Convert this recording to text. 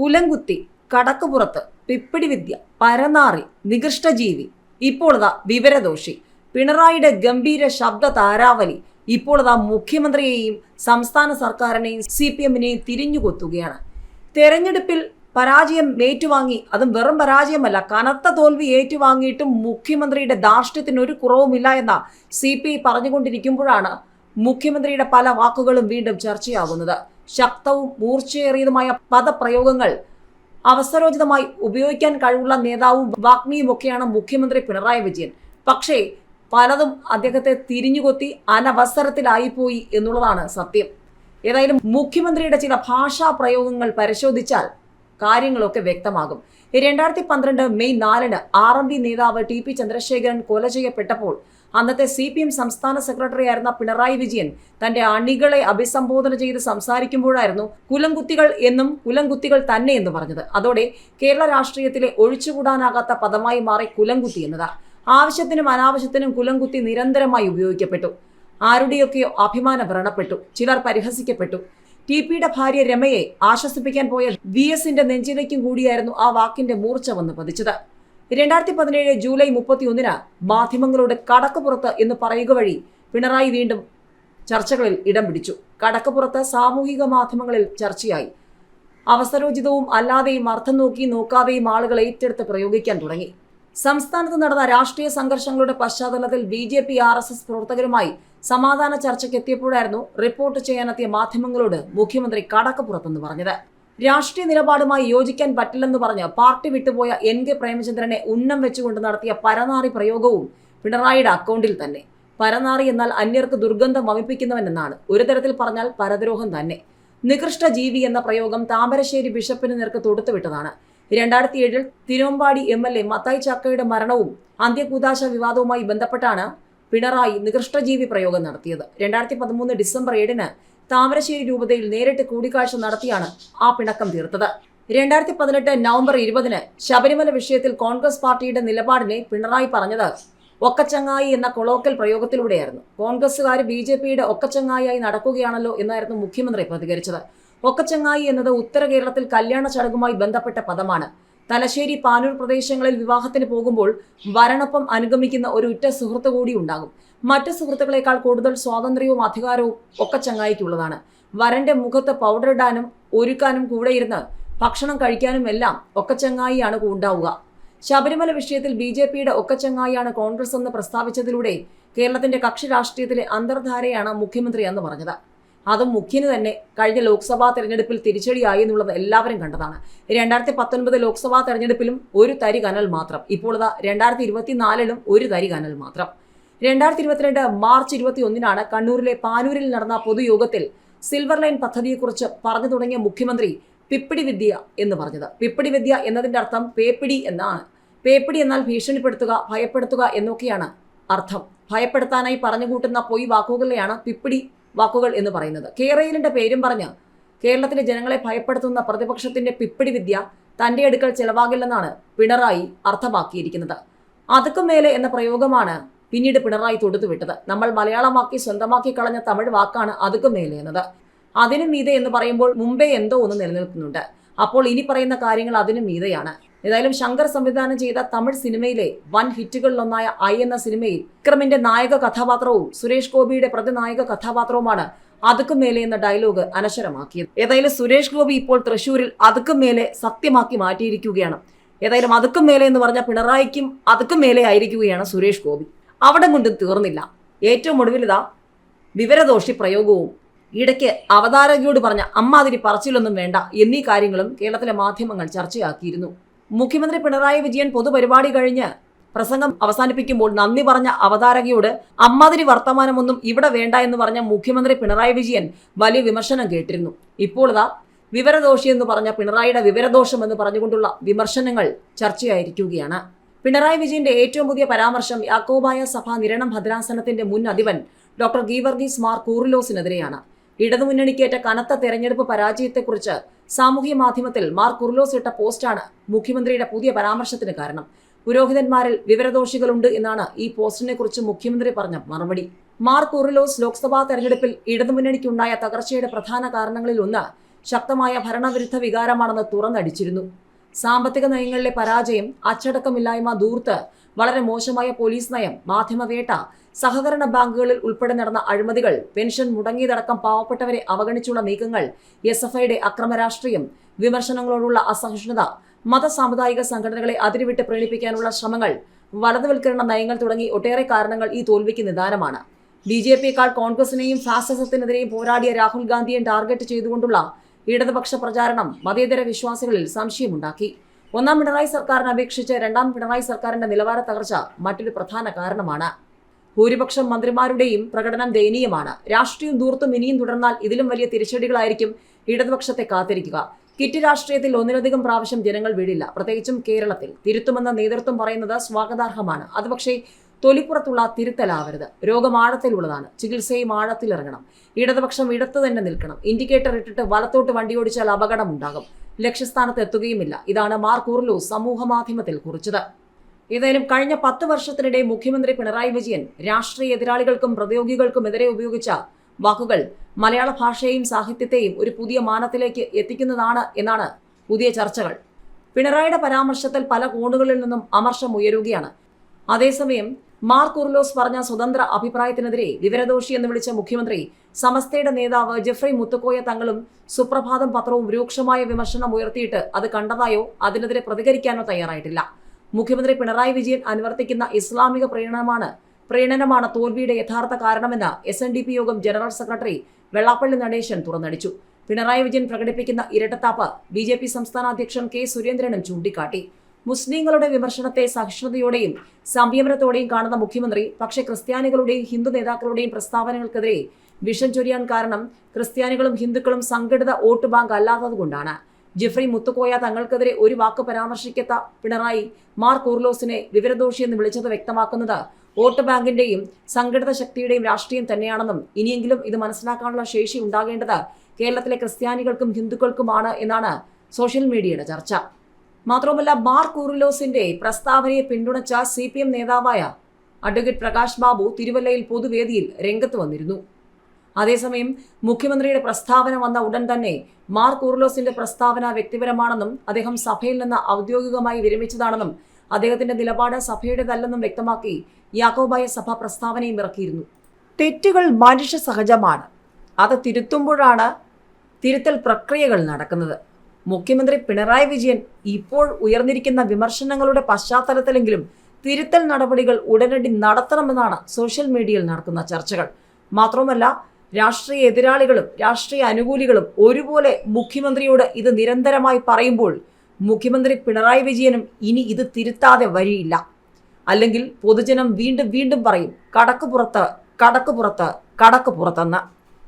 കുലംകുത്തി കടക്കുപുറത്ത് പിപ്പിടി വിദ്യ പരനാറി നികൃഷ്ടജീവി. ഇപ്പോൾ ഇതാ വിവരദോഷി. പിണറായിയുടെ ഗംഭീര ശബ്ദ താരാവലി. ഇപ്പോൾ ഇതാ മുഖ്യമന്ത്രിയെയും സംസ്ഥാന സർക്കാരിനെയും സി പി എമ്മിനെയും തിരിഞ്ഞുകൊത്തുകയാണ്. തെരഞ്ഞെടുപ്പിൽ പരാജയം ഏറ്റുവാങ്ങി അതും വെറും പരാജയമല്ല കനത്ത തോൽവി ഏറ്റുവാങ്ങിയിട്ടും മുഖ്യമന്ത്രിയുടെ ധാർഷ്ട്യത്തിന് ഒരു കുറവുമില്ല എന്ന സി പി ഐ പറഞ്ഞുകൊണ്ടിരിക്കുമ്പോഴാണ് മുഖ്യമന്ത്രിയുടെ പല വാക്കുകളും വീണ്ടും ചർച്ചയാകുന്നത്. ശക്തവും മൂർച്ചയേറിയതുമായ പദപ്രയോഗങ്ങൾ അവസരോചിതമായി ഉപയോഗിക്കാൻ കഴിവുള്ള നേതാവും വാഗ്മിയുമൊക്കെയാണ് മുഖ്യമന്ത്രി പിണറായി വിജയൻ. പക്ഷേ പലതും അദ്ദേഹത്തെ തിരിഞ്ഞുകൊത്തി അനവസരത്തിലായിപ്പോയി എന്നുള്ളതാണ് സത്യം. ഏതായാലും മുഖ്യമന്ത്രിയുടെ ചില ഭാഷാ പ്രയോഗങ്ങൾ പരിശോധിച്ചാൽ കാര്യങ്ങളൊക്കെ വ്യക്തമാകും. രണ്ടായിരത്തി പന്ത്രണ്ട് മെയ് നാലിന് ആർ എം പി നേതാവ് ടി പി ചന്ദ്രശേഖരൻ കൊല ചെയ്യപ്പെട്ടപ്പോൾ അന്നത്തെ സി പി എം സംസ്ഥാന സെക്രട്ടറി ആയിരുന്ന പിണറായി വിജയൻ തന്റെ അണികളെ അഭിസംബോധന ചെയ്ത് സംസാരിക്കുമ്പോഴായിരുന്നു കുലംകുത്തികൾ എന്നും കുലംകുത്തികൾ തന്നെ എന്ന് പറഞ്ഞത്. അതോടെ കേരള രാഷ്ട്രീയത്തിലെ ഒഴിച്ചുകൂടാനാകാത്ത പദമായി മാറി കുലംകുത്തി എന്നത്. ആവശ്യത്തിനും അനാവശ്യത്തിനും കുലംകുത്തി നിരന്തരമായി ഉപയോഗിക്കപ്പെട്ടു. ആരുടെയൊക്കെയോ അഭിമാനം വ്രണപ്പെട്ടു. ചിലർ പരിഹസിക്കപ്പെട്ടു. ടി പിയുടെ ഭാര്യ രമയെ ആശ്വസിപ്പിക്കാൻ പോയ വി എസിന്റെ നെഞ്ചിലേക്കും കൂടിയായിരുന്നു ആ വാക്കിന്റെ മൂർച്ച വന്ന് പതിച്ചത്. രണ്ടായിരത്തി പതിനേഴ് ജൂലൈ മുപ്പത്തിയൊന്നിന് മാധ്യമങ്ങളുടെ കടക്കുപുറത്ത് എന്ന് പറയുക വഴി പിണറായി വീണ്ടും ചർച്ചകളിൽ ഇടം പിടിച്ചു. കടക്കുപുറത്ത് സാമൂഹിക മാധ്യമങ്ങളിൽ ചർച്ചയായി. അവസരോചിതവും അല്ലാതെയും അർത്ഥം നോക്കി നോക്കാതെയും ആളുകൾ ഏറ്റെടുത്ത് പ്രയോഗിക്കാൻ തുടങ്ങി. സംസ്ഥാനത്ത് നടന്ന രാഷ്ട്രീയ സംഘർഷങ്ങളുടെ പശ്ചാത്തലത്തിൽ B J P R S S പ്രവർത്തകരുമായി സമാധാന ചർച്ചയ്ക്ക് എത്തിയപ്പോഴായിരുന്നു റിപ്പോർട്ട് ചെയ്യാനെത്തിയ മാധ്യമങ്ങളോട് മുഖ്യമന്ത്രി കടക്കപ്പുറത്തെന്ന് പറഞ്ഞത്. രാഷ്ട്രീയ നിലപാടുമായി യോജിക്കാൻ പറ്റില്ലെന്ന് പറഞ്ഞ് പാർട്ടി വിട്ടുപോയ എൻ കെ പ്രേമചന്ദ്രനെ ഉന്നം വെച്ചുകൊണ്ട് നടത്തിയ പരനാറി പ്രയോഗവും പിണറായിയുടെ അക്കൗണ്ടിൽ തന്നെ. പരനാറി എന്നാൽ അന്യർക്ക് ദുർഗന്ധം വമിപ്പിക്കുന്നവനെന്നാണ്. ഒരു തരത്തിൽ പറഞ്ഞാൽ പരദ്രോഹം തന്നെ. നികൃഷ്ട ജീവി എന്ന പ്രയോഗം താമരശ്ശേരി ബിഷപ്പിന് നേർക്ക് തൊടുത്തുവിട്ടതാണ് രണ്ടായിരത്തി ഏഴിൽ Thiruvambady M L A Mathai ചാക്കയുടെ മരണവും അന്ത്യകൂതാശ വിവാദവുമായി ബന്ധപ്പെട്ടാണ് പിണറായി നികൃഷ്ടജീവി പ്രയോഗം നടത്തിയത്. രണ്ടായിരത്തി പതിമൂന്ന് ഡിസംബർ ഏഴിന് താമരശ്ശേരി രൂപതയിൽ നേരിട്ട് കൂടിക്കാഴ്ച നടത്തിയാണ് ആ പിണക്കം തീർത്തത്. രണ്ടായിരത്തി പതിനെട്ട് നവംബർ ഇരുപതിന് ശബരിമല വിഷയത്തിൽ കോൺഗ്രസ് പാർട്ടിയുടെ നിലപാടിനെ പിണറായി പറഞ്ഞത് ഒക്കച്ചങ്ങായി എന്ന കൊളോക്കൽ പ്രയോഗത്തിലൂടെയായിരുന്നു. കോൺഗ്രസുകാർ ബി ജെ പിയുടെ ഒക്കച്ചങ്ങായി നടക്കുകയാണല്ലോ എന്നായിരുന്നു മുഖ്യമന്ത്രി പ്രതികരിച്ചത്. ഒക്കച്ചങ്ങായി എന്നത് ഉത്തര കേരളത്തിൽ കല്യാണ ചടങ്ങുമായി ബന്ധപ്പെട്ട പദമാണ്. തലശ്ശേരി പാനൂർ പ്രദേശങ്ങളിൽ വിവാഹത്തിന് പോകുമ്പോൾ വരണൊപ്പം അനുഗമിക്കുന്ന ഒരു ഉറ്റ സുഹൃത്തു കൂടി ഉണ്ടാകും. മറ്റ് സുഹൃത്തുക്കളെക്കാൾ കൂടുതൽ സ്വാതന്ത്ര്യവും അധികാരവും ഒക്കെ ചങ്ങായിക്കുള്ളതാണ്. വരന്റെ മുഖത്ത് പൗഡർ ഇടാനും ഒരുക്കാനും കൂടെ ഇരുന്ന് ഭക്ഷണം കഴിക്കാനും എല്ലാം ഒക്കെ ചങ്ങായിയാണ് ഉണ്ടാവുക. ശബരിമല വിഷയത്തിൽ ബി ജെ പിയുടെ ഒക്കെ ചങ്ങായിയാണ് കോൺഗ്രസ് എന്ന് പ്രസ്താവിച്ചതിലൂടെ കേരളത്തിന്റെ കക്ഷി രാഷ്ട്രീയത്തിലെ അന്തർധാരയാണ് മുഖ്യമന്ത്രി എന്ന് പറഞ്ഞത്. അതും മുഖ്യന് തന്നെ കഴിഞ്ഞ ലോക്സഭാ തെരഞ്ഞെടുപ്പിൽ തിരിച്ചടിയായി എന്നുള്ളത് എല്ലാവരും കണ്ടതാണ്. രണ്ടായിരത്തി പത്തൊൻപത് ലോക്സഭാ തെരഞ്ഞെടുപ്പിലും ഒരു തരി കനൽ മാത്രം. ഇപ്പോൾ ഇതാ രണ്ടായിരത്തി ഇരുപത്തിനാലിലും ഒരു തരി കനൽ മാത്രം. രണ്ടായിരത്തി ഇരുപത്തിരണ്ട് മാർച്ച് ഇരുപത്തി ഒന്നിനാണ് കണ്ണൂരിലെ പാനൂരിൽ നടന്ന പൊതുയോഗത്തിൽ സിൽവർ ലൈൻ പദ്ധതിയെക്കുറിച്ച് പറഞ്ഞു തുടങ്ങിയ മുഖ്യമന്ത്രി പിപ്പിടി വിദ്യ എന്ന് പറഞ്ഞത്. പിപ്പിടി വിദ്യ എന്നതിന്റെ അർത്ഥം പേപ്പിടി എന്നാണ്. പേപ്പിടി എന്നാൽ ഭീഷണിപ്പെടുത്തുക ഭയപ്പെടുത്തുക എന്നൊക്കെയാണ് അർത്ഥം. ഭയപ്പെടുത്താനായി പറഞ്ഞുകൂട്ടുന്ന പൊയ് വാക്കുകളെയാണ് പിപ്പിടി വാക്കുകൾ എന്ന് പറയുന്നത്. കേരയിലിന്റെ പേരും പറഞ്ഞ് കേരളത്തിലെ ജനങ്ങളെ ഭയപ്പെടുത്തുന്ന പ്രതിപക്ഷത്തിന്റെ പിപ്പിടി വിദ്യ തന്റെ അടുക്കൽ ചെലവാകില്ലെന്നാണ് പിണറായി അർത്ഥമാക്കിയിരിക്കുന്നത്. അതുക്കും മേലെ എന്ന പ്രയോഗമാണ് പിന്നീട് പിണറായി തൊടുത്തുവിട്ടത് നമ്മൾ മലയാളമാക്കി സ്വന്തമാക്കി കളഞ്ഞ തമിഴ് വാക്കാണ് അതുക്കും മേലേന്നത്. അതിനും മീതെ എന്ന് പറയുമ്പോൾ മുമ്പേ എന്തോ ഒന്ന് നിലനിൽക്കുന്നുണ്ട്. അപ്പോൾ ഇനി പറയുന്ന കാര്യങ്ങൾ അതിനും മീതെയാണ്. ഏതായാലും ശങ്കർ സംവിധാനം ചെയ്ത തമിഴ് സിനിമയിലെ വൻ ഹിറ്റുകളിലൊന്നായ ഐ എന്ന സിനിമയിൽ വിക്രമിന്റെ നായക കഥാപാത്രവും സുരേഷ് ഗോപിയുടെ പ്രതിനായക കഥാപാത്രവുമാണ് അതുക്കും മേലെ എന്ന ഡയലോഗ് അനശ്വരമാക്കിയത്. ഏതായാലും സുരേഷ് ഗോപി ഇപ്പോൾ തൃശൂരിൽ അതുക്കും മേലെ സത്യമാക്കി മാറ്റിയിരിക്കുകയാണ്. ഏതായാലും അതുക്കും മേലെ എന്ന് പറഞ്ഞ പിണറായിക്കും അതുക്കും മേലെ ആയിരിക്കുകയാണ് സുരേഷ് ഗോപി. അവിടെ കൊണ്ടും തീർന്നില്ല. ഏറ്റവും ഒടുവിലിതാ വിവരദോഷി പ്രയോഗവും ഇടയ്ക്ക് അവതാരകയോട് പറഞ്ഞ അമ്മാതിരി പറച്ചിലൊന്നും വേണ്ട എന്നീ കാര്യങ്ങളും കേരളത്തിലെ മാധ്യമങ്ങൾ ചർച്ചയാക്കിയിരുന്നു. മുഖ്യമന്ത്രി പിണറായി വിജയൻ പൊതുപരിപാടി കഴിഞ്ഞ് പ്രസംഗം അവസാനിപ്പിക്കുമ്പോൾ നന്ദി പറഞ്ഞ അവതാരകയോട് അമ്മാതിരി വർത്തമാനമൊന്നും ഇവിടെ വേണ്ട എന്ന് പറഞ്ഞ മുഖ്യമന്ത്രി പിണറായി വിജയൻ വലിയ വിമർശനം കേട്ടിരുന്നു. ഇപ്പോൾ ഇതാ വിവരദോഷി എന്ന് പറഞ്ഞ പിണറായിയുടെ വിവരദോഷം എന്ന് പറഞ്ഞുകൊണ്ടുള്ള വിമർശനങ്ങൾ ചർച്ചയായിരിക്കുകയാണ്. പിണറായി വിജയന്റെ ഏറ്റവും പുതിയ പരാമർശം യാക്കോബായ സഭ നിരണം ഭദ്രാസനത്തിന്റെ മുൻ അധിപൻ ഡോക്ടർ ഗീവർഗീസ് മാർ കൂറിലോസിനെതിരെയാണ്. ഇടതുമുന്നണിക്കേറ്റ കനത്ത തെരഞ്ഞെടുപ്പ് പരാജയത്തെക്കുറിച്ച് സാമൂഹ്യ മാധ്യമത്തിൽ മാർ കുർലോസ് ഇട്ട പോസ്റ്റാണ് മുഖ്യമന്ത്രിയുടെ പുതിയ പരാമർശത്തിന് കാരണം. പുരോഹിതന്മാരിൽ വിവരദോഷികളുണ്ട് എന്നാണ് ഈ പോസ്റ്റിനെ കുറിച്ച് മുഖ്യമന്ത്രി പറഞ്ഞ മറുപടി. മാർ കുർലോസ് ലോക്സഭാ തെരഞ്ഞെടുപ്പിൽ ഇടതുമുന്നണിക്കുണ്ടായ തകർച്ചയുടെ പ്രധാന കാരണങ്ങളിൽ ഒന്ന് ശക്തമായ ഭരണവിരുദ്ധ വികാരമാണെന്ന് തുറന്നടിച്ചിരുന്നു. സാമ്പത്തിക നയങ്ങളിലെ പരാജയം അച്ചടക്കമില്ലായ്മ ദൂർത്ത് വളരെ മോശമായ പോലീസ് നയം മാധ്യമവേട്ട സഹകരണ ബാങ്കുകളിൽ ഉൾപ്പെടെ നടന്ന അഴിമതികൾ പെൻഷൻ മുടങ്ങിയതടക്കം പാവപ്പെട്ടവരെ അവഗണിച്ചുള്ള നീക്കങ്ങൾ എസ് എഫ് ഐയുടെ അക്രമരാഷ്ട്രീയം വിമർശനങ്ങളോടുള്ള അസഹിഷ്ണുത മത സാമുദായിക സംഘടനകളെ അതിരുവിട്ട് പ്രേരിപ്പിക്കാനുള്ള ശ്രമങ്ങൾ വലതുവൽക്കരണ നയങ്ങൾ തുടങ്ങി ഒട്ടേറെ കാരണങ്ങൾ ഈ തോൽവിക്ക് നിദാനമാണ്. ബി ജെ പിയേക്കാൾ കോൺഗ്രസിനെയും ഫാസിസത്തിനെതിരെയും പോരാടിയ രാഹുൽ ഗാന്ധിയെ ടാർഗറ്റ് ചെയ്തുകൊണ്ടുള്ള ഇടതുപക്ഷ പ്രചാരണം മതേതര വിശ്വാസികളിൽ സംശയമുണ്ടാക്കി. ഒന്നാം പിണറായി സർക്കാരിനെ അപേക്ഷിച്ച് രണ്ടാം പിണറായി സർക്കാരിന്റെ നിലവാര തകർച്ച മറ്റൊരു പ്രധാന കാരണമാണ്. ഭൂരിപക്ഷം മന്ത്രിമാരുടെയും പ്രകടനം ദയനീയമാണ്. രാഷ്ട്രീയം ദൂർത്തും ഇനിയും തുടർന്നാൽ ഇതിലും വലിയ തിരിച്ചടികളായിരിക്കും ഇടതുപക്ഷത്തെ കാത്തിരിക്കുക. കിറ്റ് രാഷ്ട്രീയത്തിൽ ഒന്നിലധികം പ്രാവശ്യം ജനങ്ങൾ വീഴില്ല. പ്രത്യേകിച്ചും കേരളത്തിൽ. തിരുത്തുമെന്ന നേതൃത്വം പറയുന്നത് സ്വാഗതാർഹമാണ്. അത് പക്ഷേ തൊലിപ്പുറത്തുള്ള തിരുത്തലാവരുത്. രോഗം ആഴത്തിലുള്ളതാണ്. ചികിത്സയും ആഴത്തിലിറങ്ങണം. ഇടതുപക്ഷം ഇടത്ത് തന്നെ നിൽക്കണം. ഇൻഡിക്കേറ്റർ ഇട്ടിട്ട് വലത്തോട്ട് വണ്ടി ഓടിച്ചാൽ അപകടം ഉണ്ടാകും ലക്ഷ്യസ്ഥാനത്ത് എത്തുകയുമില്ല. ഇതാണ് മാർക്ക് കുർലു സമൂഹ മാധ്യമത്തിൽ കുറിച്ചത്. ഏതായാലും കഴിഞ്ഞ പത്ത് വർഷത്തിനിടെ മുഖ്യമന്ത്രി പിണറായി വിജയൻ രാഷ്ട്രീയ എതിരാളികൾക്കും പ്രതിയോഗികൾക്കുമെതിരെ ഉപയോഗിച്ച വാക്കുകൾ മലയാള ഭാഷയെയും സാഹിത്യത്തെയും ഒരു പുതിയ മാനത്തിലേക്ക് എത്തിക്കുന്നതാണ് എന്നാണ് പുതിയ ചർച്ചകൾ. പിണറായിയുടെ പരാമർശത്തിൽ പല കോണുകളിൽ നിന്നും അമർഷം ഉയരുകയാണ്. അതേസമയം മാർക്ക് ഉർലോസ് പറഞ്ഞ സ്വതന്ത്ര അഭിപ്രായത്തിനെതിരെ വിവരദോഷി എന്ന് വിളിച്ച മുഖ്യമന്ത്രി സമസ്തയുടെ നേതാവ് ജെഫ്രി മുത്തക്കോയ തങ്ങളും സുപ്രഭാതം പത്രവും രൂക്ഷമായ വിമർശനം ഉയർത്തിയിട്ട് അത് കണ്ടതായോ അതിനെതിരെ പ്രതികരിക്കാനോ തയ്യാറായിട്ടില്ല. മുഖ്യമന്ത്രി പിണറായി വിജയൻ അനുവർത്തിക്കുന്ന ഇസ്ലാമിക പ്രീണനമാണ് പ്രീണനമാണ് തോൽവിയുടെ യഥാർത്ഥ കാരണമെന്ന് S N D P Yogam general secretary Vellappally Natesan തുറന്നടിച്ചു. Pinarayi Vijayan പ്രകടിപ്പിക്കുന്ന ഇരട്ടത്താപ്പ് ബി ജെ പി സംസ്ഥാന അധ്യക്ഷൻ കെ സുരേന്ദ്രനും ചൂണ്ടിക്കാട്ടി. മുസ്ലിങ്ങളുടെ വിമർശനത്തെ സഹിഷ്ണുതയോടെയും സംയമനത്തോടെയും കാണുന്ന മുഖ്യമന്ത്രി പക്ഷേ ക്രിസ്ത്യാനികളുടെയും ഹിന്ദു നേതാക്കളുടെയും പ്രസ്താവനകൾക്കെതിരെ വിഷം ചൊരിയാൻ കാരണം ക്രിസ്ത്യാനികളും ഹിന്ദുക്കളും സംഘടിത വോട്ട് ബാങ്ക് അല്ലാത്തതുകൊണ്ടാണ്. ജിഫ്രി മുത്തുക്കോയ തങ്ങൾക്കെതിരെ ഒരു വാക്ക് പരാമർശിക്കാത്ത പിണറായി മാർ കൂർലോസിനെ വിവരദോഷിയെന്ന് വിളിച്ചത് വ്യക്തമാക്കുന്നത് വോട്ട് ബാങ്കിന്റെയും സംഘടിത ശക്തിയുടെയും രാഷ്ട്രീയം തന്നെയാണെന്നും ഇനിയെങ്കിലും ഇത് മനസ്സിലാക്കാനുള്ള ശേഷി ഉണ്ടാകേണ്ടത് കേരളത്തിലെ ക്രിസ്ത്യാനികൾക്കും ഹിന്ദുക്കൾക്കുമാണ് എന്നാണ് സോഷ്യൽ മീഡിയയുടെ ചർച്ച. മാത്രവുമല്ല മാർ കൂറിലോസിന്റെ പ്രസ്താവനയെ പിന്തുണച്ച സി പി എം നേതാവായ അഡ്വക്കേറ്റ് പ്രകാശ് ബാബു തിരുവല്ലയിൽ പൊതുവേദിയിൽ രംഗത്ത് വന്നിരുന്നു. അതേസമയം മുഖ്യമന്ത്രിയുടെ പ്രസ്താവന വന്ന ഉടൻ തന്നെ മാർ കൂർലോസിന്റെ പ്രസ്താവന വ്യക്തിപരമാണെന്നും അദ്ദേഹം സഭയിൽ നിന്ന് ഔദ്യോഗികമായി വിരമിച്ചതാണെന്നും അദ്ദേഹത്തിന്റെ നിലപാട് സഭയുടേതല്ലെന്നും വ്യക്തമാക്കി യാക്കോബായ സഭ പ്രസ്താവനയും ഇറക്കിയിരുന്നു. തെറ്റുകൾ മനുഷ്യ സഹജമാണ്. അത് തിരുത്തുമ്പോഴാണ് തിരുത്തൽ പ്രക്രിയകൾ നടക്കുന്നത്. മുഖ്യമന്ത്രി പിണറായി വിജയൻ ഇപ്പോൾ ഉയർന്നിരിക്കുന്ന വിമർശനങ്ങളുടെ പശ്ചാത്തലത്തിലെങ്കിലും തിരുത്തൽ നടപടികൾ ഉടനടി നടത്തണമെന്നാണ് സോഷ്യൽ മീഡിയയിൽ നടക്കുന്ന ചർച്ചകൾ. മാത്രമല്ല രാഷ്ട്രീയ എതിരാളികളും രാഷ്ട്രീയ അനുകൂലികളും ഒരുപോലെ മുഖ്യമന്ത്രിയോട് ഇത് നിരന്തരമായി പറയുമ്പോൾ മുഖ്യമന്ത്രി പിണറായി വിജയനും ഇനി ഇത് തിരുത്താതെ വഴിയില്ല അല്ലെങ്കിൽ പൊതുജനം വീണ്ടും വീണ്ടും പറയും കടക്ക് പുറത്ത് കടക്ക് പുറത്ത് കടക്ക് പുറത്തെന്ന്.